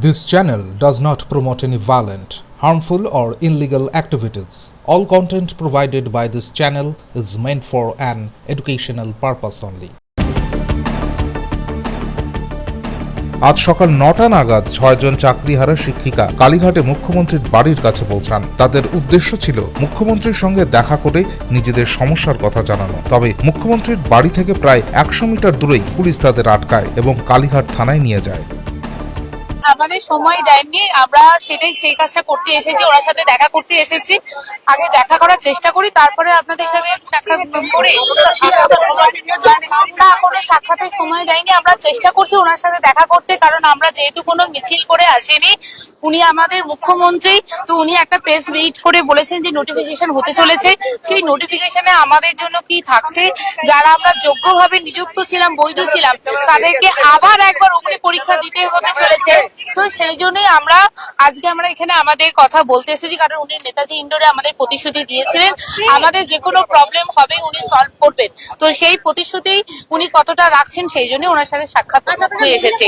This channel does not promote any violent, harmful, or illegal activities. All content provided by this channel is meant for an educational purpose only. আজ সকাল নটা নাগাদ ছয়জন চাকরিহারা শিক্ষিকা কালীঘাটে মুখ্যমন্ত্রীর বাড়ির কাছে পৌঁছান তাদের উদ্দেশ্য ছিল মুখ্যমন্ত্রীর সঙ্গে দেখা করে নিজেদের সমস্যার কথা জানানো তবে মুখ্যমন্ত্রীর বাড়ি থেকে প্রায় একশো মিটার দূরেই পুলিশ তাদের আটকায় এবং কালীঘাট থানায় নিয়ে যায় আমাদের সময় দেননি আমরা সেটাই সেই কাজটা করতে এসেছি, ওনার সাথে দেখা করতে এসেছি। আগে দেখা করার চেষ্টা করি, তারপরে আপনাদের সাথে সাক্ষাৎ করে আমরা সাক্ষাতের সময় দেয়নি। আমরা চেষ্টা করছি ওনার সাথে দেখা করতে, কারণ আমরা যেহেতু কোনো মিছিল করে আসেনি উনি আমাদের মুখ্যমন্ত্রী, তো উনি একটা প্রেস মিট করে বলেছেন যে নোটিফিকেশন হতে চলেছে। সেই নোটিফিকেশনে আমাদের জন্য কি থাকছে? যারা আমরা যোগ্যভাবে নিযুক্ত ছিলাম, বৈধ ছিলাম, তাদেরকে আবার একবার অগ্নি পরীক্ষা দিতে হতে চলেছে। তো সেই জন্যই আমরা আজকে আমরা এখানে আমাদের কথা বলতে এসেছি, কারণ উনি নেতাজি ইন্ডোরে আমাদের প্রতিশ্রুতি দিয়েছিলেন। আমাদের যে কোনো প্রবলেম হবে উনি সলভ করবেন। তো সেই প্রতিশ্রুতি উনি কতটা রাখছেন, সেই জন্য ওনার সাথে সাক্ষাৎ হয়ে এসেছে।